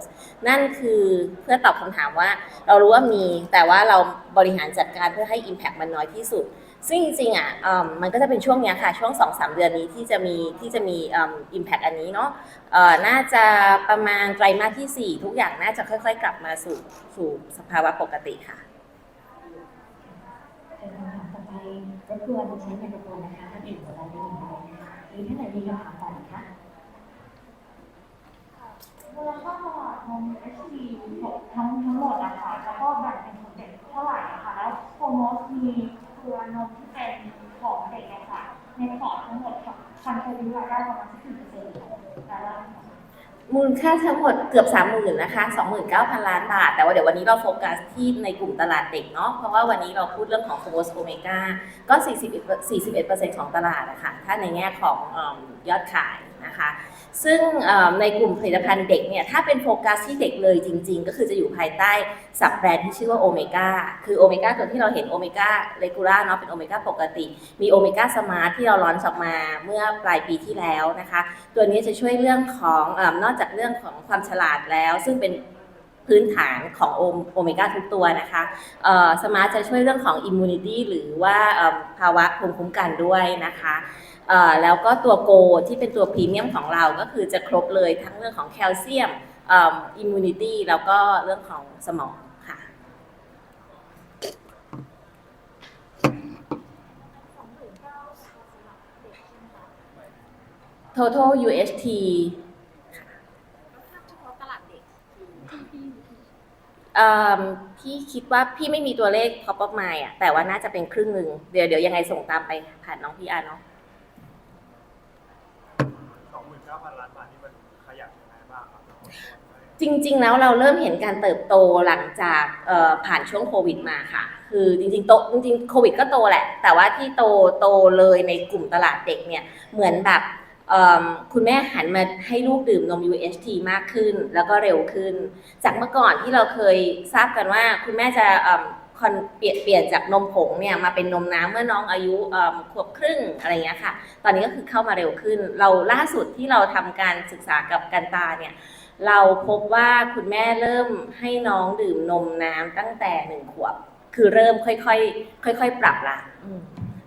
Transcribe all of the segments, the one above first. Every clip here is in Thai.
สนั่นคือเพื่อตอบคำถามว่าเรารู้ว่ามีแต่ว่าเราบริหารจัดการเพื่อให้ Impact มันน้อยที่สุด ซึ่งจริงๆอะมันก็จะเป็นช่วงนี้ค่ะ ช่วง 2-3 เดือนนี้ที่จะมีที่จะมีอิม impact อันนี้เนาะน่าจะประมาณไตรมาสที่ 4 ทุกอย่างน่าจะค่อยๆ กลับมาสู่สู่สภาวะปกติค่ะต่อไปรบกวนใช้ไมโครโฟนนะคะท่านอื่นจะได้ยินด้วยนะคะหรือท่านไหนมีคำถาม ต่อไหมคะมูลค่าตลาดนมทั้งทั้งหมดอะค่ะแล้วก็แบ่งเป็นของเด็กเท่าไหร่อะคะแล้วโฟมอสมีตัวนมที่เป็นของเด็กอะค่ะในพอร์ตทั้งหมดคันเคยดูรายได้ประมาณสักกี่เปอร์เซ็นต์ของรายได้มูลค่าทั้งหมดเกือบ 30,000นะคะ29,000 ล้านบาท แต่ว่าเดี๋ยววันนี้เราโฟกัสที่ในกลุ่มตลาดเด็กเนาะเพราะว่าวันนี้เราพูดเรื่องของโฟมโอเมก้าก็ 41 41%ของตลาดนะคะถ้าในแง่ของเอิ่มยอดขาย นะคะ ซึ่งในกลุ่มผลิตภัณฑ์เด็กเนี่ยถ้าเป็นโฟกัสที่เด็กเลยจริง ๆ ก็คือจะอยู่ภายใต้สับแบรนด์ที่ชื่อว่าโอเมก้าคือโอเมก้าตัวที่เราเห็นโอเมก้าเลกูล่าเนาะเป็นโอเมก้าปกติ มีโอเมก้าสมาร์ทที่เราลอนออกมาเมื่อปลายปีที่แล้วนะคะ ตัวนี้จะช่วยเรื่องของอนอกจากเรื่องของความฉลาดแล้ว ซึ่งเป็นพื้นฐานของโอโอเมก้าทุกตัวนะคะสมาร์ทจะช่วยเรื่องของอิมมูนิตี้หรือว่าภาวะภูมิคุ้มกันด้วยนะคะ แล้วก็ตัวโกที่เป็นตัวพรีเมียมของเราก็คือจะครบเลยทั้งเรื่องของแคลเซียมอิมมูนิตี้แล้วก็เรื่องของสมองค่ะ total UHT เอ่อพี่คิดว่าพี่ไม่มีตัวเลข top of mind อะแต่ว่าน่าจะเป็นครึ่งหนึ่งเดี๋ยวเดี๋ยวยังไงส่งตามไปผ่านน้องพี่อาเนาะ สองหมื่นเก้าพันล้านบาทนี่มันขยับยังไงบ้างครับจริง ๆ แล้วเราเริ่มเห็นการเติบโตหลังจากผ่านช่วงโควิดมาค่ะ คือจริงๆโตจริงๆโควิดก็โตแหละ แต่ว่าที่โตโตเลยในกลุ่มตลาดเด็กเนี่ยเหมือนแบบคุณแม่หันมาให้ลูกดื่มนม UHT มากขึ้นแล้วก็เร็วขึ้น จากเมื่อก่อนที่เราเคยทราบกันว่าคุณแม่จะ เอิ่มคนเปลี่ยนเปลี่ยนจากนมผงเนี่ยมาเป็นนมน้ำเมื่อน้องอายุขวบครึ่งอะไรเงี้ยค่ะ ตอนนี้ก็คือเข้ามาเร็วขึ้น เราล่าสุดที่เราทำการศึกษากับกันตาเนี่ยเราพบว่าคุณแม่เริ่มให้น้องดื่มนมน้ำตั้งแต่หนึ่งขวบ คือเริ่มค่อยๆค่อย ๆ ปรับละ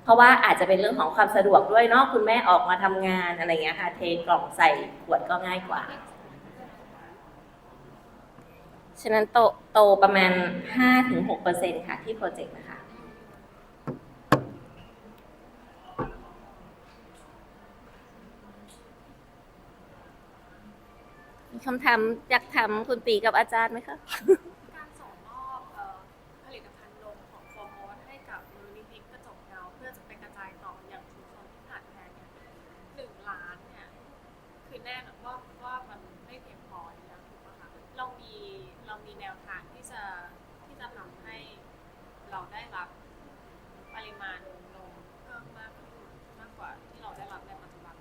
เพราะว่าอาจจะเป็นเรื่องของความสะดวกด้วยเนาะคุณแม่ออกมาทำงานอะไรเงี้ยค่ะ เทกล่องใส่ขวดก็ง่ายกว่า ฉะนั้นโตโตประมาณ 5-6%ค่ะที่โปรเจกต์นะคะมีคำถามอยากถามคุณปีกับอาจารย์ไหมคะ เรามีแนวทางที่จะที่จะทำให้เราได้รับปริมาณนมเพิ่มมากขึ้นมากกว่าที่เราได้รับในปัจจุบัน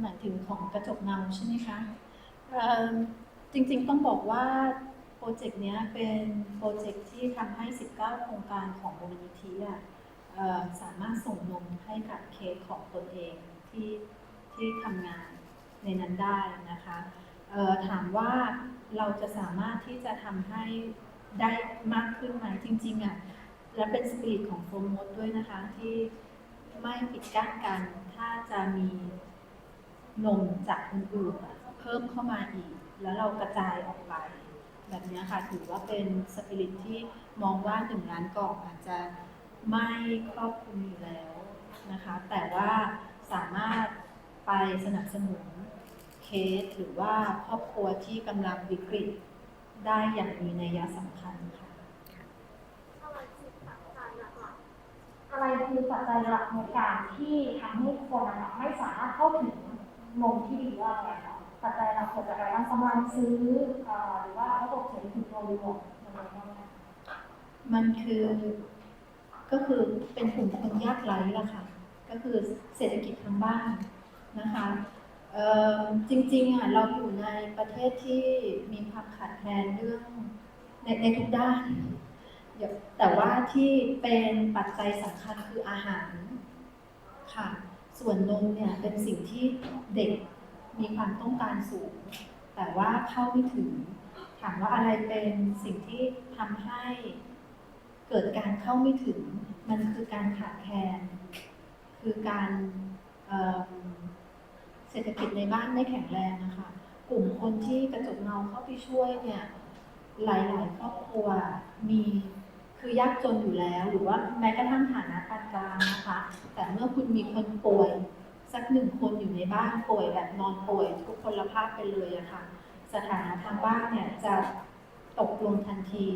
หมายถึงของกระจกเงาใช่ไหมคะจริงๆต้องบอกว่าโปรเจกต์นี้เป็นโปรเจกต์ที่ทำให้ 19 โครงการของมูลนิธิสามารถส่งนมให้กับเคสของตนเองที่ที่ทำงานในนั้นได้นะคะ ถามว่าเราจะสามารถที่จะทำให้ได้มากขึ้นไหมจริงๆอะและเป็นสปิริตของโฟมมดด้วยนะคะที่ไม่ปิดกั้นกัน ถ้าจะมีนมจากคนอื่นอเพิ่มเข้ามาอีก แล้วเรากระจายออกไป แบบนี้ค่ะถือว่าเป็นสปิริตที่มองว่าหนึ่งล้านกล่องอาจจะไม่ครอบคลุมอยู่แล้วนะคะ แต่ว่าสามารถไปสนับสนุน เคสหรือว่าครอบครัวที่กำลังวิกฤตได้อย่างมีนัยสำคัญค่ะ อะไรคือปัจจัยหลักๆอะไรคือปัจจัยหลักในการที่ทำให้คนอะไม่สามารถเข้าถึงนมที่ดีได้อะค่ะปัจจัยหลักเกิดจากการกำลังซื้อเอ่อหรือว่าระบบเศรษฐกิจโดยรวมอะไรบ้างไหมมันคือก็คือเป็นกลุ่มคนยากไร้ละค่ะ ก็คือเศรษฐกิจทางบ้านนะคะเอ่อ จริงๆอะเราอยู่ในประเทศที่มีความขาดแคลนเรื่องในในทุกด้านแต่ว่าที่เป็นปัจจัยสำคัญคืออาหารค่ะ ส่วนนมเนี่ยเป็นสิ่งที่เด็กมีความต้องการสูง แต่ว่าเข้าไม่ถึง ถามว่าอะไรเป็นสิ่งที่ทำให้เกิดการเข้าไม่ถึง มันคือการขาดแคลน คือการ เศรษฐกิจในบ้านไม่แข็งแรงนะคะ กลุ่มคนที่กระจกเงาเข้าไปช่วยเนี่ยหลายๆครอบครัวมีคือยากจนอยู่แล้ว หรือว่าแม้กระทั่งฐานะปานกลางนะคะ แต่เมื่อคุณมีคนป่วยสักหนึ่งคนอยู่ในบ้านป่วยแบบนอนป่วยทุกพลภาพไปเลยอะค่ะ สถานะทางบ้านเนี่ยจะตกลงทันที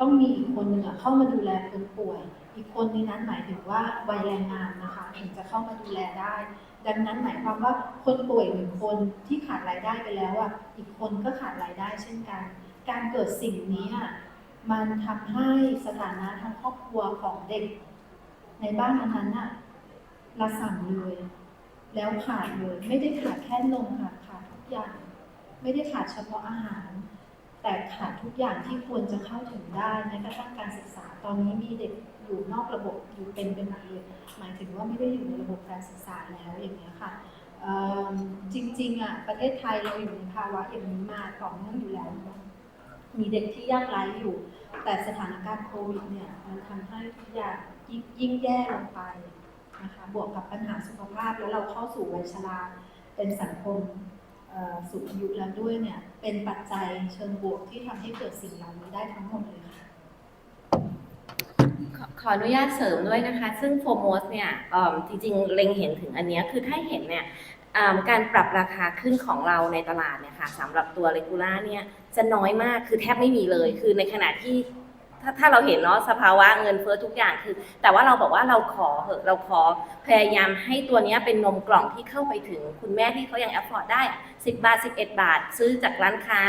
ต้องมีอีกคนหนึ่งอะเข้ามาดูแลคนป่วย อีกคนในนั้นหมายถึงว่าวัยแรงงานนะคะถึงจะเข้ามาดูแลได้ ดังนั้นหมายความว่าคนป่วยหนึ่งคนที่ขาดรายได้ไปแล้วอะอีกคนก็ขาดรายได้เช่นกัน การเกิดสิ่งนี้อะมันทำให้สถานะทางครอบครัวของเด็ก ในบ้านนั้นอะระสั่งเลย แล้วขาดเลย ไม่ได้ขาดแค่นมค่ะขาดทุกอย่าง ไม่ได้ขาดเฉพาะอาหาร แต่ขาดทุกอย่างที่ควรจะเข้าถึงได้แม้กระทั่งการศึกษาตอนนี้มีเด็กอยู่นอกระบบอยู่เป็นเป็นหมดเลยหมายถึงว่าไม่ได้อยู่ในระบบการศึกษาแล้วอย่างเงี้ยค่ะจริงๆอะประเทศไทยเราอยู่ในภาวะอย่างนี้มาต่อเนื่องอยู่แล้ว มีเด็กที่ยากไร้อยู่ แต่สถานการณ์โควิดเนี่ยมันทำให้ทุกอย่างยิ่งยิ่งแย่ลงไปนะคะบวกกับปัญหาสุขภาพแล้วเราเข้าสู่วัยชราเป็นสังคม สูงอายุแล้วด้วยเนี่ยเป็นปัจจัยเชิงบวกที่ทำให้เกิดสิ่งเหล่านี้ได้ทั้งหมดเลยค่ะขออนุญาตเสริมด้วยนะคะ ซึ่งโฟม o สเนี่ยจริงๆ เล็งเห็นถึงอันนี้คือถ้าเห็นเนี่ยการปรับราคาขึ้นของเราในตลาดเนี่ยค่ะสำหรับตัวเ e กูล่าเนี่ยจะน้อยมากคือแทบไม่มีเลย คือในขณะที่ ถ้าถ้าเราเห็นเนาะสภาวะเงินเฟ้อทุกอย่างคือ แต่ว่าเราบอกว่าเราขอเหอะเราขอพยายามให้ตัวนี้เป็นนมกล่องที่เข้าไปถึงคุณแม่ที่เขายังแอฟฟอร์ดได้ 10 บาท 11 บาท ซื้อจากร้านค้า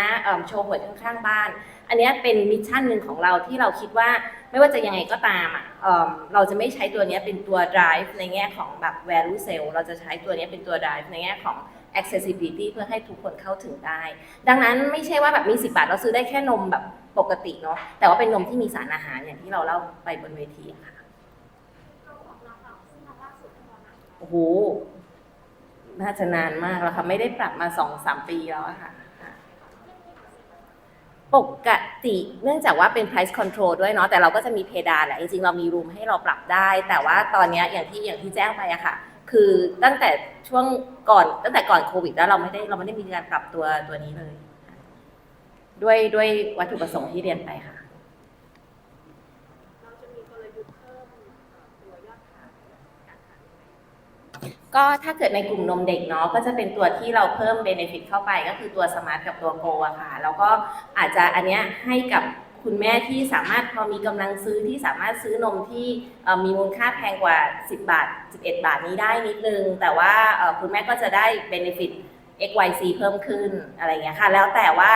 โชว์หวยข้างๆบ้าน อันนี้เป็นมิชชั่นหนึ่งของเราที่เราคิดว่าไม่ว่าจะยังไงก็ตามอะเเราจะไม่ใช้ตัวนี้เป็นตัว drive ในแง่ของแบบ value sale เราจะใช้ตัวนี้เป็นตัว drive ในแง่ของ accessibility เพื่อให้ทุกคนเข้าถึงได้ ดังนั้นไม่ใช่ว่าแบบมี 10 บาทเราซื้อได้แค่นมแบบปกติเนาะแต่ว่าเป็นนมที่มีสารอาหารอย่างที่เราเล่าไปบนเวทีอะค่ะเราออกราคาซึ่งล่าสุดตอนไหนโอ้โหน่าจะนานมากแล้วค่ะ ไม่ได้ปรับมาสองสามปีแล้วอะค่ะปกติเนื่องจากว่าเป็น price control ด้วยเนาะแต่เราก็จะมีเพดานแหละจริงๆ เรามีรูมให้เราปรับได้ แต่ว่าตอนเนี้ยอย่างที่อย่างที่แจ้งไปอะค่ะ คือตั้งแต่ช่วงก่อนตั้งแต่ก่อนโควิดแล้วเราไม่ได้เราไม่ได้มีการปรับตัวตัวนี้เลย ด้วยด้วยวัตถุประสงค์ที่เรียนไปค่ะ ก็ถ้าเกิดในกลุ่มนมเด็กเนาะก็จะเป็นตัวที่เราเพิ่มเบนฟิตเข้าไปก็คือตัวสมาร์ทกับตัวโกอะค่ะ แล้วก็อาจจะอันเนี้ยให้กับ คุณแม่ที่สามารถพอมีกำลังซื้อที่สามารถซื้อนมที่มีมูลค่าแพงกว่า 10 บาท 11 บาทนี้ได้นิดนึง แต่ว่าคุณแม่ก็จะได้เบนฟิต XYZ เพิ่มขึ้นอะไรเงี้ยค่ะ แล้วแต่ว่า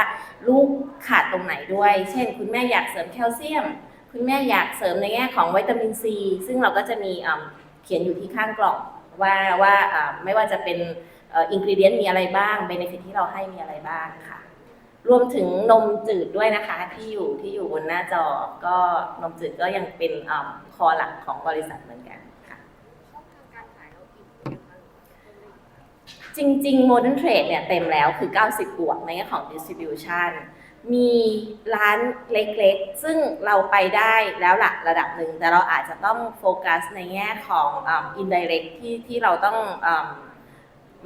ลูกขาดตรงไหนด้วย เช่น คุณแม่อยากเสริมแคลเซียม คุณแม่อยากเสริมในแง่ของวิตามินซีซึ่งเราก็จะมีเขียนอยู่ที่ข้างกล่องว่าว่าไม่ว่าจะเป็นอินกรีเดียนมีอะไรบ้างเบนฟิตที่เราให้มีอะไรบ้างค่ะ รวมถึงนมจืดด้วยนะคะ ที่อยู่ที่อยู่บนหน้าจอก็นมจืดก็ยังเป็นอ่าคอหลักของบริษัทเหมือนกันค่ะช่องทางการขายเราปิดยังไงเป็นเลยจริงๆ Modern Trade เนี่ยเต็มแล้วคือ 90 บวกในแง่ของ distribution มีร้านเล็กๆ ซึ่งเราไปได้แล้วละระดับหนึ่ง แต่เราอาจจะต้องโฟกัสในแง่ของอ่า indirect ที่ที่เราต้องอ่า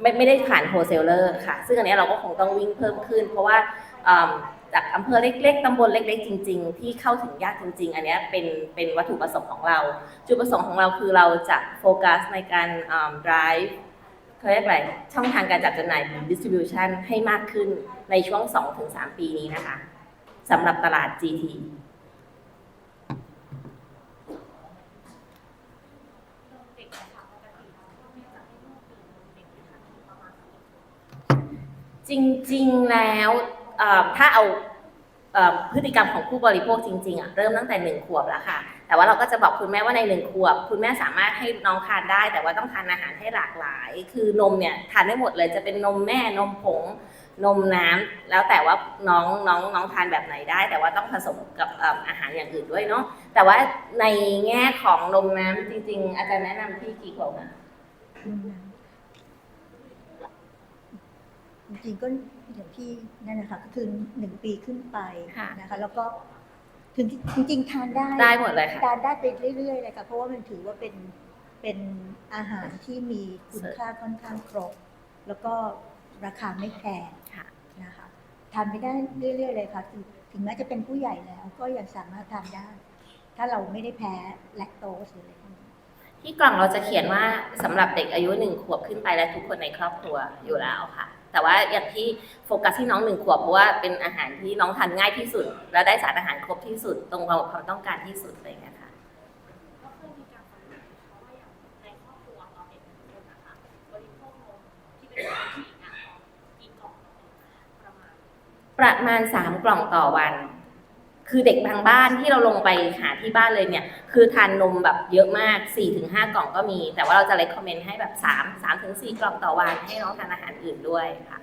ไม่ไม่ได้ผ่าน wholesaler ค่ะ ซึ่งอันเนี้ยเราก็คงต้องวิ่งเพิ่มขึ้น เพราะว่าอ่า จากอำเภอเล็กๆตำบลเล็ก ๆ จริง ๆ ที่เข้าถึงยากจริง ๆ อันนี้เป็นเป็นวัตถุประสงค์ของเรา จุดประสงค์ของเราคือเราจะโฟกัสในการ drive เขาเรียกอะไรช่องทางการจัดจำหน่าย distribution ให้มากขึ้นในช่วง 2-3 ปีนี้นะคะสำหรับตลาด GT จริง ๆ แล้ว ถ้าเอาเอพฤติกรรมของผู้บริโภคจริงๆอะเริ่มตั้งแต่หนึ่งขวบแล้วค่ะ แต่ว่าเราก็จะบอกคุณแม่ว่าในหนึ่งขวบ คุณแม่สามารถให้น้องทานได้ แต่ว่าต้องทานอาหารให้หลากหลาย คือนมเนี่ยทานได้หมดเลยจะเป็นนมแม่นมผงนมน้ำแล้วแต่ว่าน้องน้องน้องทานแบบไหนได้ แต่ว่าต้องผสมกับออาหารอย่างอื่นด้วยเนาะแต่ว่าในแง่ของนมน้ำจริง ๆ อาจารย์แนะนำที่กี่ขวบนะ จริงๆก็อย่างที่นั่นนะคะก็คือหนึ่งปีขึ้นไปค่ะนะคะ แล้วก็ถึงจริงๆทานได้ได้หมดเลยค่ะทานได้ไปเรื่อยๆเลยค่ะเพราะว่ามันถือว่าเป็นเป็นอาหารที่มีคุณค่าค่อนข้างครบ แล้วก็ราคาไม่แพงค่ะนะคะทานไปได้เรื่อยๆเลยค่ะถึงถึงแม้จะเป็นผู้ใหญ่แล้ว ก็ยังสามารถทานได้ ถ้าเราไม่ได้แพ้แลคโตสหรืออะไรพวกนี้ที่กล่องเราจะเขียนว่าสำหรับเด็กอายุหนึ่งขวบขึ้นไปและทุกคนในครอบครัวอยู่แล้วค่ะ แต่ว่าอย่างที่โฟกัสที่น้องหนึ่งขวบเพราะว่าเป็นอาหารที่น้องทานง่ายที่สุด และได้สารอาหารครบที่สุด ตรงกับความต้องการที่สุดอะไรอย่างเงี้ยค่ะ ก็เคยมีการสำรวจเพราะว่าอย่างในครอบครัวเราเด็กทุกคนนะคะบริโภคนมที่เป็นนมผู้หญิงอะกี่กล่องประมาณ ประมาณ 3 กล่องต่อวัน คือเด็กบางบ้านที่เราลงไปหาที่บ้านเลยเนี่ย คือทานนมแบบเยอะมาก 4-5 กล่องก็มี แต่ว่าเราจะเล c คอมเมนต์ให้แบบ3 3-4 กล่องต่อวันให้น้องทานอาหารอื่นด้วยค่ะ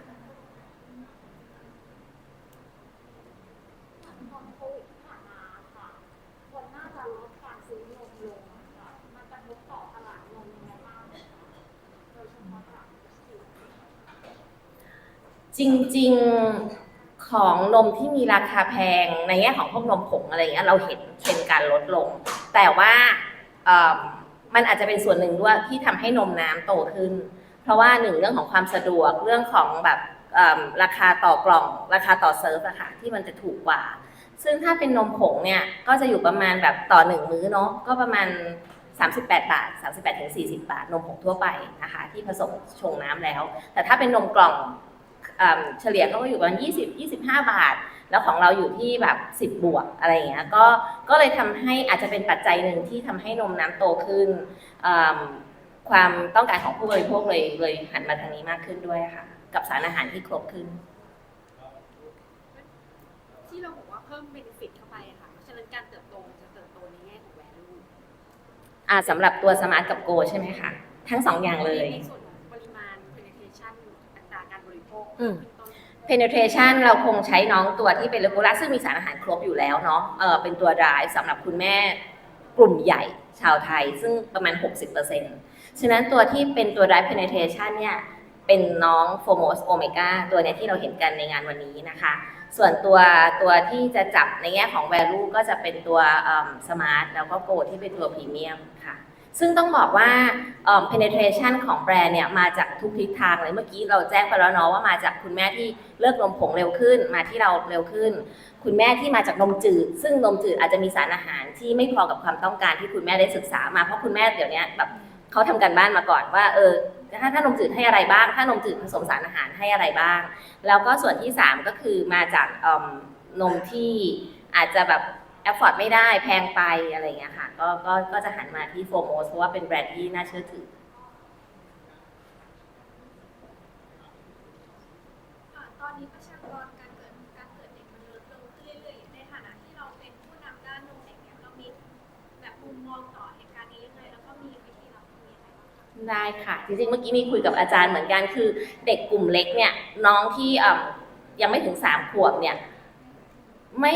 ตอนโควิดที่ผ่านมาค่ะคนน่าจะลดการซื้อนมลงค่ะมันกระทบต่อตลาดนมยังไงบ้างคะโดยเฉพาะตลาดจิ๋วจริง ๆ ของนมที่มีราคาแพงในแง่ของพวกนมผงอะไรเงี้ยเราเห็นเทรนการลดลง แต่ว่ามันอาจจะเป็นส่วนหนึ่งด้วยที่ทำให้นมน้ำโตขึ้น เพราะว่าหนึ่งเรื่องของความสะดวกเรื่องของแบบราคาต่อกล่อง ราคาต่อเซิร์ฟอะค่ะที่มันจะถูกกว่า ซึ่งถ้าเป็นนมผงเนี่ยก็จะอยู่ประมาณแบบต่อหนึ่งมื้อเนาะก็ประมาณ 38 บาท 38ถึง40 บาท นมผงทั่วไปนะคะที่ผสมชงน้ำแล้ว แต่ถ้าเป็นนมกล่อง เอิ่มเฉลี่ยเขาก็อยู่ประมาณ20 25 บาท แล้วของเราอยู่ที่แบบ 10 บวกอะไรอย่างเงี้ยก็ก็เลยทำให้อาจจะเป็นปัจจัยหนึ่งที่ทำให้นมน้ำโตขึ้นเอิ่มความต้องการของผู้บริโภคเลยเลยหันมาทางนี้มากขึ้นด้วยค่ะ กับสารอาหารที่ครบขึ้น ที่เราบอกว่าเพิ่มเบนฟิตเข้าไปอะค่ะเพราะฉะนั้นการเติบโตมันจะเติบโตในแง่ของ value อ่าสำหรับตัวสมาร์ทกับโกใช่ไหมคะทั้งสองอย่างเลยในส่วน penetration เราคงใช้น้องตัวที่เป็นเลกูล่าซึ่งมีสารอาหารครบอยู่แล้วเนาะเออเป็นตัว drive สำหรับคุณแม่กลุ่มใหญ่ชาวไทย ซึ่งประมาณ 60%ฉะนั้นตัวที่เป็นตัว drive penetration เนี่ยเป็นน้อง foremost omega ตัวเนี้ยที่เราเห็นกันในงานวันนี้นะคะ ส่วนตัวตัวที่จะจับในแง่ของ value ก็จะเป็นตัวเอิ่ม smart แล้วก็ go ที่เป็นตัว premium ค่ะ ซึ่งต้องบอกว่า penetration ของแบรนด์เนี่ยมาจากทุกทิศทางเลยเมื่อกี้เราแจ้งไปแล้วเนาะว่ามาจากคุณแม่ที่เลิกนมผงเร็วขึ้น มาที่เราเร็วขึ้น คุณแม่ที่มาจากนมจืด ซึ่งนมจืดอาจจะมีสารอาหารที่ไม่พอกับความต้องการที่คุณแม่ได้ศึกษามาเพราะคุณแม่เดี๋ยวนี้แบบเขาทำการบ้านมาก่อนว่าเออถ้าถ้านมจืดให้อะไรบ้าง ถ้านมจืดผสมสารอาหารให้อะไรบ้าง แล้วก็ส่วนที่ 3 ก็คือมาจากเอิ่มนมที่อาจจะแบบ อฟฟอร์ดไม่ได้แพงไปอะไรอย่างเงี้ยค่ะก็ก็ก็จะหันมาที่โฟโมสเพราะว่าเป็นแบรนด์ที่น่าเชื่อถือค่ะตอนนี้ประชากรการเกิดการเกิดเด็กมันลดลงขึ้นเรื่อยๆ ในฐานะที่เราเป็นผู้นำด้านนมเด็กเนี่ยเรามีแบบมุมมองต่อเหตุการณ์นี้ยังไงแล้วก็มีวิธีรับมือยังไงบ้างคะได้ค่ะ จริงๆ เมื่อกี้มีคุยกับอาจารย์เหมือนกันคือ เด็กกลุ่มเล็กเนี่ยน้องที่เอิ่มยังไม่ถึงสามขวบเนี่ย ไม่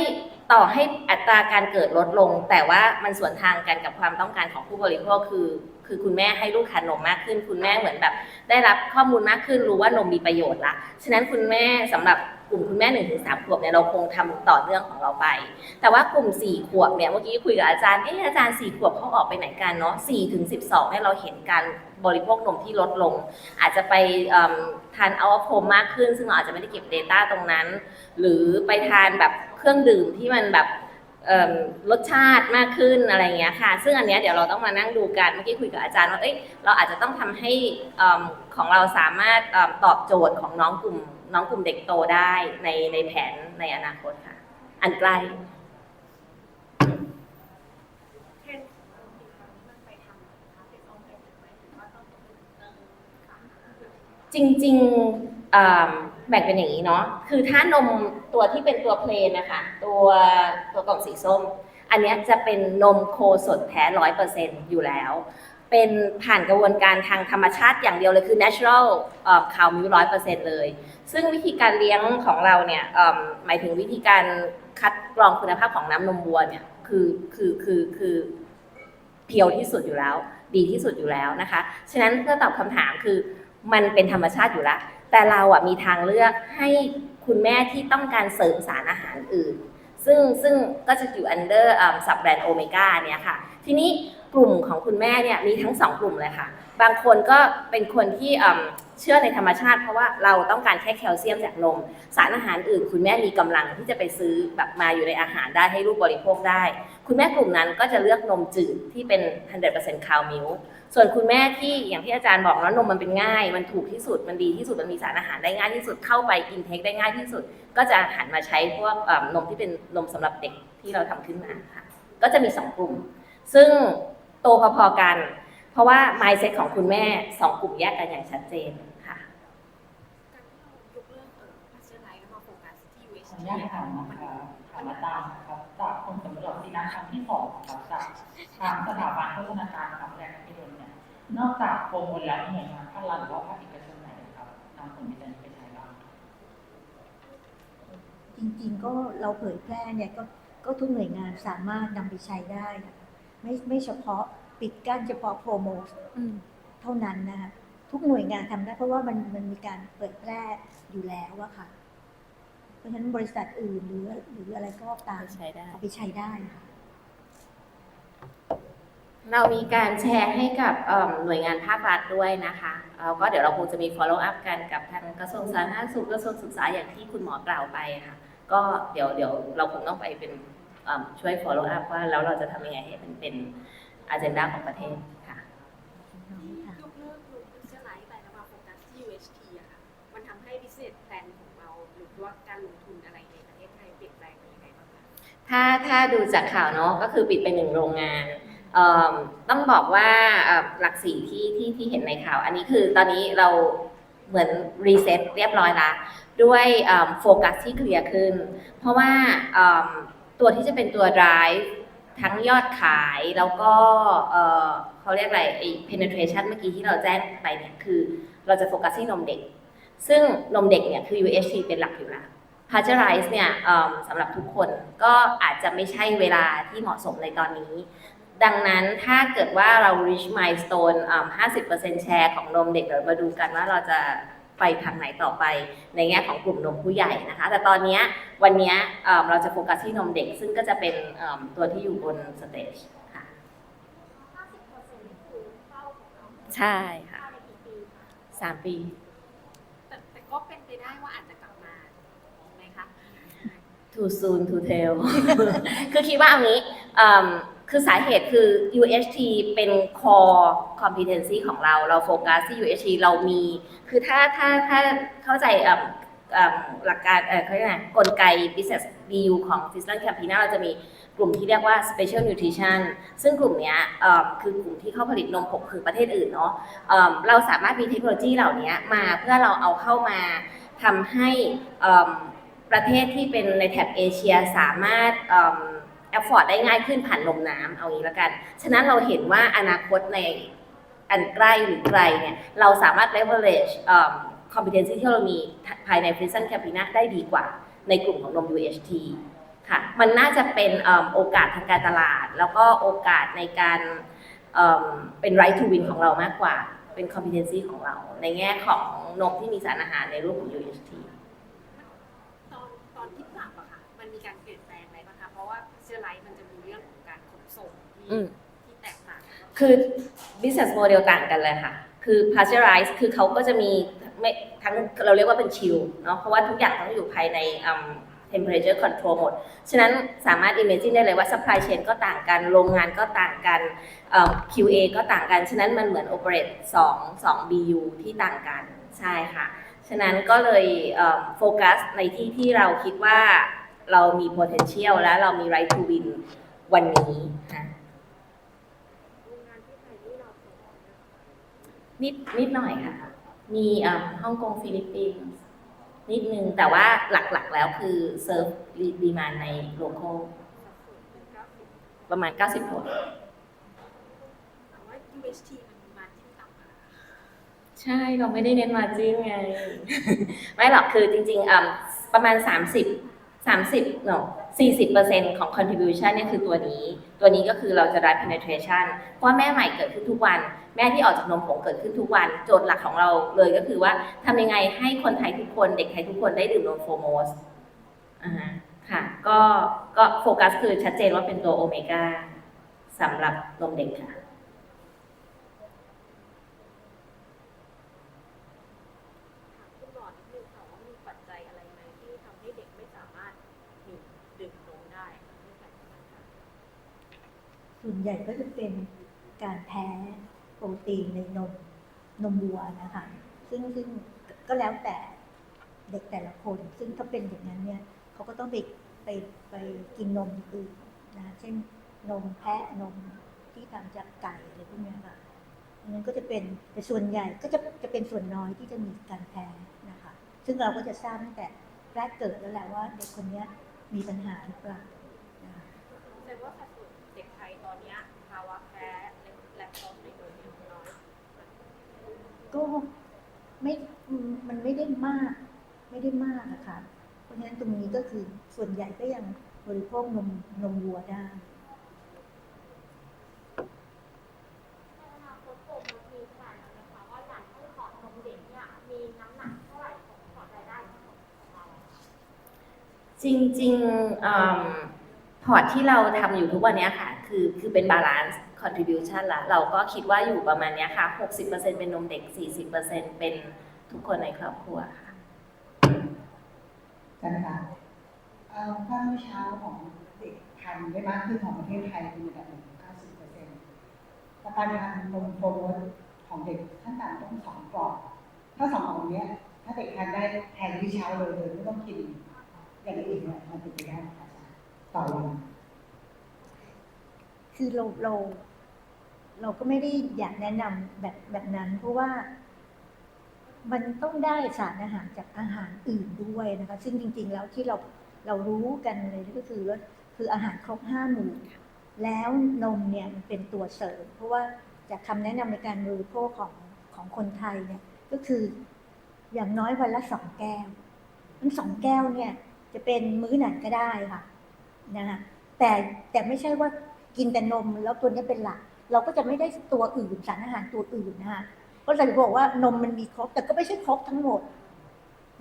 ต่อให้อัตราการเกิดลดลง แต่ว่ามันสวนทางกันกับความต้องการของผู้บริโภคคือคือคุณแม่ให้ลูกทานนมมากขึ้น คุณแม่เหมือนแบบ ได้รับข้อมูลมากขึ้นรู้ว่านมมีประโยชน์ละฉะนั้นคุณแม่สำหรับกลุ่มคุณแม่หนึ่งถึงสามขวบเนี่ยเราคงทำต่อเนื่องของเราไป แต่ว่ากลุ่มสี่ขวบเนี่ยเมื่อกี้คุยกับอาจารย์เอออาจารย์สี่ขวบเขาออกไปไหนกันเนาะสี่ถึงสิบสองเนี่ยเราเห็นการบริโภคนมที่ลดลง อาจจะไปทานเอาโ m มมากขึ้น ซึ่งเราอาจจะไม่ได้เก็บ Data ตรงนั้น หรือไปทานแบบเครื่องดื่มที่มันแบบ รสชาติมากขึ้นอะไรอย่างเงี้ยค่ะ ซึ่งอันเนี้ยเดี๋ยวเราต้องมานั่งดูกัน เมื่อกี้คุยกับอาจารย์ว่า เอ้ย เราอาจจะต้องทำให้เอิ่มของเราสามารถเอิ่มตอบโจทย์ของน้องกลุ่ม น้องกลุ่มเด็กโตได้ในในแผนในอนาคตค่ะ อันใกล้เทรนด์ของจริง ๆ แบ่งเป็นอย่างนี้เนาะ คือถ้านมตัวที่เป็นตัวเพลนนะคะ ตัวตัวกล่องสีส้ม อันนี้จะเป็นนมโคสดแท้ร้อยเปอร์เซ็นต์อยู่แล้ว เป็นผ่านกระบวนการทางธรรมชาติอย่างเดียวเลยคือ natural เอ่อ cow milk ร้อยเปอร์เซ็นต์เลย ซึ่งวิธีการเลี้ยงของเราเนี่ยหมายถึงวิธีการคัดกรองคุณภาพของน้ำนมวัวเนี่ย คือคือคือคือเพียวที่สุดอยู่แล้ว ดีที่สุดอยู่แล้วนะคะ ฉะนั้นเพื่อตอบคำถามคือมันเป็นธรรมชาติอยู่แล้ว แต่เราอะมีทางเลือกให้คุณแม่ที่ต้องการเสริมสารอาหารอื่น ซึ่งซึ่งก็จะอยู่ under สับแบรนด์โอเมก้าเนี่ยค่ะ ทีนี้กลุ่มของคุณแม่เนี่ยมีทั้งสองกลุ่มเลยค่ะ บางคนก็เป็นคนที่อืม เชื่อในธรรมชาติเพราะว่าเราต้องการแค่แคลเซียมจากนม สารอาหารอื่น คุณแม่มีกำลังที่จะไปซื้อแบบมาอยู่ในอาหารได้ให้ลูกบริโภคได้ คุณแม่กลุ่มนั้นก็จะเลือกนมจืดที่เป็น 100% cow milk ส่วนคุณแม่ที่อย่างที่อาจารย์บอกแล้วนมมันเป็นง่าย มันถูกที่สุดมันดีที่สุดมันมีสารอาหารได้ง่ายที่สุดเข้าไปอินเทคได้ง่ายที่สุด ก็จะหันมาใช้พวกนมที่เป็นนมสำหรับเด็กที่เราทำขึ้นมาค่ะก็จะมีสองกลุ่ม ซึ่งโตพอๆกัน เพราะว่า mindset ของคุณแม่สองกลุ่มแยกกันอย่างชัดเจน นุญาตถามนะคะถามอาจารย์นะครับจากผลสำรวจปีนัครั้งที่สองครับจากทางสถาบันโภชนาการครับแรงพิดลเนี่ยนอกจากโปรโมทแล้วหน่วยงานภาครัฐหรือว่าภาคเอกชนไหนครับนำผลวิจัยนี้ไปใช้บ้างจริงๆก็เราเผยแพร่เนี่ยก็ก็ทุกหน่วยงานสามารถนำไปใช้ได้นะคะไม่ไม่เฉพาะปิดกั้นเฉพาะโปรโมทเท่านั้นนะคะทุกหน่วยงานทำได้เพราะว่ามันมันมีการเผยแพร่อยู่แล้วอะค่ะ เพราะฉะนั้นบริษัทอื่นหรือหรืออะไรก็ตามใช้ได้เอาไปใช้ได้ค่ะเรามีการแชร์ให้กับเอิ่มหน่วยงานภาครัฐด้วยนะคะแล้วก็เดี๋ยวเราคงจะมี follow up กันกับทางกระทรวงสาธารณสุขกระทรวงศึกษาอย่างที่คุณหมอกล่าวไปค่ะ ก็เดี๋ยวเดี๋ยวเราคงต้องไปเป็นเอิ่มช่วย follow up ว่าแล้วเราจะทำยังไงให้มันเป็น agenda ของประเทศ ถ้าถ้าดูจากข่าวเนาะก็คือปิดไปหนึ่งโรงงานต้องบอกว่าหลักสีที่ที่ที่เห็นในข่าว อันนี้คือตอนนี้เราเหมือนรีเซ็ตเรียบร้อยละด้วยโฟกัสที่เคลียร์ขึ้น เพราะว่าตัวที่จะเป็นตัว drive ทั้งยอดขายแล้วก็เอ่อเขาเรียกอะไรไอ้ penetration เมื่อกี้ที่เราแจ้งไปเนี่ยคือเราจะโฟกัสที่นมเด็ก ซึ่งนมเด็กเนี่ยคือ UHT เป็นหลักอยู่แล้ว p a s t e u r i z e เนี่ยเอิ่มสำหรับทุกคนก็อาจจะไม่ใช่เวลาที่เหมาะสมในตอนนี้ ดังนั้นถ้าเกิดว่าเรา reach milestone อ่า50%แชร์ของนมเด็กเดี๋ยวมาดูกันว่าเราจะไปทางไหนต่อไปในแง่ของกลุ่มนมผู้ใหญ่นะคะ แต่ตอนเนี้ยวันเนี้ยเอิ่มเราจะโฟกัสที่นมเด็ก ซึ่งก็จะเป็นเอิ่มตัวที่อยู่บนสเตจค่ะ50%คือเป้าของเราใช่ค่ะภายในกี่ปีคะสามปี แต่แต่ก็เป็นไปได้ว่าอาจจะกลับมาไหมคะ too soon to tell คือคิดว่าเอางี้อืมคือสาเหตุคือ UHT เป็น core competency ของเรา เราโฟกัสที่ UHT เรามี คือถ้าถ้าถ้าเข้าใจอืมอืมหลักการเออเขาเรียกไงกลไก business BU ของ f i s l a n d Campina เราจะมีกลุ่มที่เรียกว่า special nutrition ซึ่งกลุ่มเนี้ยเอ่อคือกลุ่มที่เขาผลิตนมผงคือประเทศอื่นเนาะเอิ่มเราสามารถมีเทคโนโลยีเหล่านี้มาเพื่อเราเอาเข้ามาทำให้เอิ่ม ประเทศที่เป็นในแถบเอเชียสามารถแอฟฟอร์ดได้ง่ายขึ้นผ่านนมน้ำเอางี้ล้วกัน ฉะนั้นเราเห็นว่าอนาคตในอันใกล้หรือไกลเนี่ยเราสามารถ leverage เอิ่ม competency ที่เรามีภายใน Prison Campina ได้ดีกว่าในกลุ่มของนม UHT ค่ะ มันน่าจะเป็นอโอกาสทางการตลาด แล้วก็โอกาสในการเเป็น right to win ของเรามากกว่า เป็น competency ของเรา ในแง่ของนมที่มีสารอาหารในรูปของ UHT อืมที่แตกต่าง คือ business model ต่างกันเลยค่ะ คือ pasteurize คือเขาก็จะมีไม่ทั้งเราเรียกว่าเป็นชิลเนาะ เพราะว่าทุกอย่างต้องอยู่ภายใน temperature control หมด ฉะนั้นสามารถ imagine ได้เลยว่า supply chain ก็ต่างกัน โรงงานก็ต่างกัน QA ก็ต่างกัน ฉะนั้นมันเหมือน operate 2 2 BU ที่ต่างกัน ใช่ค่ะ ฉะนั้นก็เลยโฟกัสในที่ที่เราคิดว่าเรามี potential และเรามี right to win วันนี้ค่ะ โรงงานที่ไทยที่เราส่งออกเนี่ย นิดนิดหน่อยค่ะ มีอ่าฮ่องกงฟิลิปปินส์นิดนึง แต่ว่าหลักๆแล้วคือเซิร์ฟดีมานในโลโก้สัดส่วนเป็น90ประมาณ 90คนแต่ว่า UHT มันมีมาที่ต่ำกว่าใช่เราไม่ได้เน้นมาจิ้งไง ไม่หรอกคือจริงๆอ่าประมาณ 30 30 no 40%ของ contribution เนี่ยคือตัวนี้ ตัวนี้ก็คือเราจะ drive penetration เพราะว่าแม่ใหม่เกิดขึ้นทุกวัน แม่ที่ออกจากนมผงเกิดขึ้นทุกวัน โจทย์หลักของเราเลยก็คือว่าทำยังไงให้คนไทยทุกคนเด็กไทยทุกคนได้ดื่มนมโฟโมสอ่าฮะค่ะก็ก็โฟกัสคือชัดเจนว่าเป็นตัวโอเมก้าสำหรับนมเด็กค่ะคุณหมอนิดนึงค่ะว่ามีปัจจัยอะไรไหมที่ทำให้เด็กไม่สามารถดื่มดื่มนมได้ค่ะไม่ใช่ไหมคะส่วนใหญ่ก็จะเป็นการแพ้ โปรตีนในนมนมวัวนะคะซึ่งซึ่งก็แล้วแต่เด็กแต่ละคน ซึ่งถ้าเป็นอย่างนั้นเนี่ยเขาก็ต้องไปไปไปกินนมอื่นนะเช่นนมแพะนมที่ทำจากไก่อะไรพวกนี้ค่ะนั้นก็จะเป็นแต่ส่วนใหญ่ก็จะจะเป็นส่วนน้อยที่จะมีการแพ้นะคะ ซึ่งเราก็จะทราบตั้งแต่แรกเกิดแล้วแหละว่าเด็กคนนี้มีปัญหาหรือเปล่านะแสดงว่าสัดส่วนเด็กไทยตอนเนี้ยภาวะแพ้แลคโตสในนมเนี่ยน้อย ก็ไม่มันไม่ได้มาก ไม่ได้มากอะค่ะเพราะฉะนั้นตรงนี้ก็คือส่วนใหญ่ก็ยังบริโภคนมนมวัวได้ในอนาคตโปรโมทมีแผนนะคะว่าอยากให้ขอดนมเด็กเนี่ยมีน้ำหนักเท่าไหร่ของจริงๆพอร์ตที่เราทำอยู่ทุกวันนี้ค่ะ คือคือเป็นบาลานซ์ contribution ละเราก็คิดว่าอยู่ประมาณเนี้ยค่ะ 60%เป็นนมเด็ก 40%เป็นทุกคนในครอบครัวค่ะใช่ไหมคะเอ่อความเช้าของเด็กทานได้มากขึ้นของประเทศไทยเป็นระดับหนึ่งเก้าสิบเปอร์เซ็นต์การทานนมโฟโรสของเด็กขั้นต่ำต้องสองกล่องถ้าสองกล่องเนี้ยถ้าเด็กทานได้แทนที่เช้าเลยเลยไม่ต้องกินอย่างอื่นเนี่ยมันเป็นไปได้ไหมคะอาจารย์ต่อวันคือเราเรา เราก็ไม่ได้อยากแนะนำแบบแบบนั้น เพราะว่ามันต้องได้สารอาหารจากอาหารอื่นด้วยนะคะ ซึ่งจริง ๆ แล้วที่เราเรารู้กันเลยก็คือว่าคืออาหารครบห้าหมู่แล้วนมเนี่ยมันเป็นตัวเสริม เพราะว่าจากคำแนะนำในการบริโภคของของคนไทยเนี่ยก็คืออย่างน้อยวันละสองแก้วมันสองแก้วเนี่ย จะเป็นมื้อไหนก็ได้ค่ะนะคะแต่แต่ไม่ใช่ว่ากินแต่นมแล้วตัวนี้เป็นหลัก เราก็จะไม่ได้ตัวอื่นสารอาหารตัวอื่นนะคะเพราะเราจะบอกว่านมมันมีครบ แต่ก็ไม่ใช่ครบทั้งหมด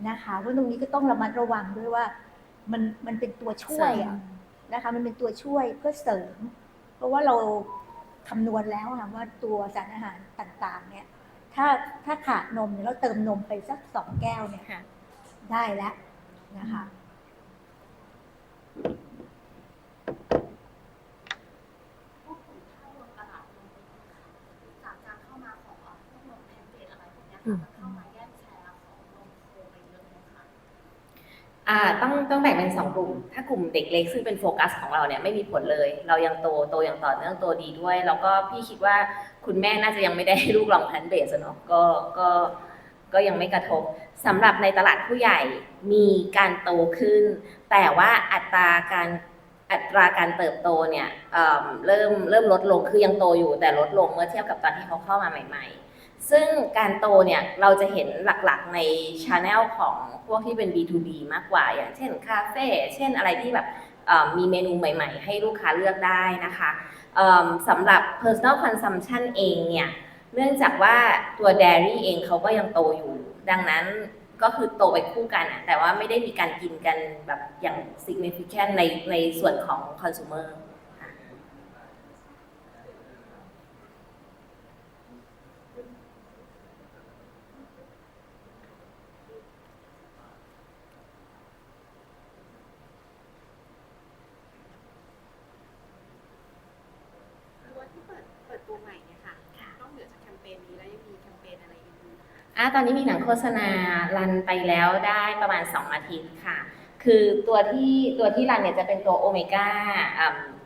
นะคะเพราะตรงนี้ก็ต้องระมัดระวังด้วยว่า มันมันเป็นตัวช่วยอะนะคะ มันเป็นตัวช่วยเพื่อเสริม เพราะว่าเราคำนวณแล้วค่ะว่าตัวสารอาหารต่างๆ เนี่ย ถ้าถ้าขาดนมเนี่ยเราเติมนมไปสักสองแก้วเนี่ยค่ะได้แล้วนะคะ พูดถึงภาพรวมตลาดนมเองค่ะจากการเข้ามาของเอ่อพวกนมแพนเกจอะไรพวกเนี้ยค่ะมันเข้ามาแย่งแชร์ของนมโคไปเยอะเลยค่ะ อ่าต้องต้องแบ่งเป็นสองกลุ่ม ถ้ากลุ่มเด็กเล็กซึ่งเป็นโฟกัสของเราเนี่ยไม่มีผลเลย เรายังโตโตอย่างต่อเนื่องโตดีด้วย แล้วก็พี่คิดว่าคุณแม่น่าจะยังไม่ได้ให้ลูกลองแพนเบสเนาะก็ก็ก็ยังไม่กระทบสำหรับในตลาดผู้ใหญ่มีการโตขึ้น แต่ว่าอัตราการอัตราการเติบโตเนี่ยเเริ่มเริ่มลดลงคือยังโตอยู่แต่ลดลงเมื่อเทียบกับตอนที่เขาเข้ามาใหม่ ๆ ซึ่งการโตเนี่ยเราจะเห็นหลักๆในช anel ของพวกที่เป็น B2B มากกว่า อย่างเช่นคาเฟ่เช่นอะไรที่แบบมีเมนูใหม่ ๆ ให้ลูกค้าเลือกได้นะคะสำหรับ personal consumption เองเนี่ยเนื่องจากว่าตัว dairy เองเขาก็ยังโตอยู่ ดังนั้นก็คือโตไปคู่กันแต่ว่าไม่ได้มีการกินกันแบบอย่าง significant ในในส่วนของ consumer ค่ะ ตัวที่เปิดเปิดตัวใหม่เนี่ยค่ะนอกเหนือจากแคมเปญนี้แล้วยังมีแคมเปญอะไร อะตอนนี้มีหนังโฆษณารันไปแล้วได้ประมาณ 2 อาทิตย์ค่ะ คือตัวที่ตัวที่รันเนี่ยจะเป็นตัวโอเมก้า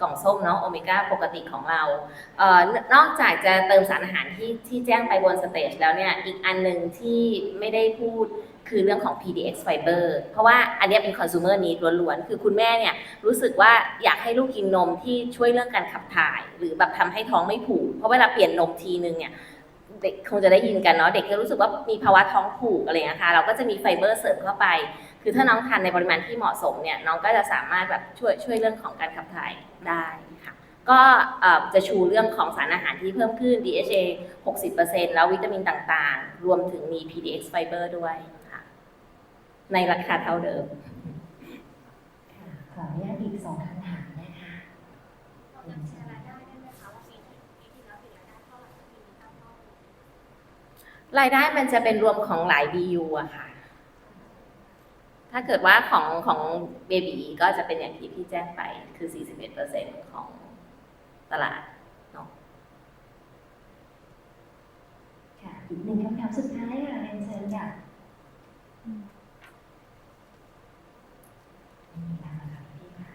กล่องส้มเนาะโอเมก้าปกติของเราเอ่อนอกจากจะเติมสารอาหารที่ที่แจ้งไปบนสเตจแล้วเนี่ยอีกอันหนึ่งที่ไม่ได้พูดคือเรื่องของ PDX fiber เพราะว่าอันนี้เป็น consumer need ล้วนๆ คือคุณแม่เนี่ยรู้สึกว่าอยากให้ลูกกินนมที่ช่วยเรื่องการขับถ่าย หรือแบบทำให้ท้องไม่ผูก เพราะเวลาเปลี่ยนนมทีนึงเนี่ย เด็กคงจะได้ยินกันเนาะเด็กจะรู้สึกว่ามีภาวะท้องผูกอะไรอย่างเงี้ยค่ะเราก็จะมีไฟเบอร์เสริมเข้าไป คือถ้าน้องทานในปริมาณที่เหมาะสมเนี่ยน้องก็จะสามารถแบบช่วยช่วยเรื่องของการขับถ่ายได้ค่ะก็จะชูเรื่องของสารอาหารที่เพิ่มขึ้น DHA 60%แล้ววิตามินต่างๆ รวมถึงมี PDX fiber ด้วยค่ะในราคาเท่าเดิมขออนุญาตอีกสองคำถามนะคะ เราจะแชร์รายได้ได้ไหมคะว่าปีที่ปีที่แล้วมีรายได้เท่าไหร่ปีนี้ตั้งเป้า รายได้มันจะเป็นรวมของหลาย BU อะค่ะ ถ้าเกิดว่าของของเบบีก็จะเป็นอย่างที่พี่แจ้งไปคือ 41%ของตลาดเนาะค่ะอีกหนึ่งคำถามสุดท้ายค่ะเรนเชิญค่ะไม่มีแล้วนะคะพี่ค่ะ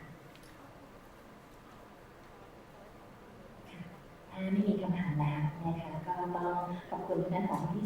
ค่ะถ้าไม่มีคำถามแล้วนะคะ เบาๆกับกลุ่มคณะของที่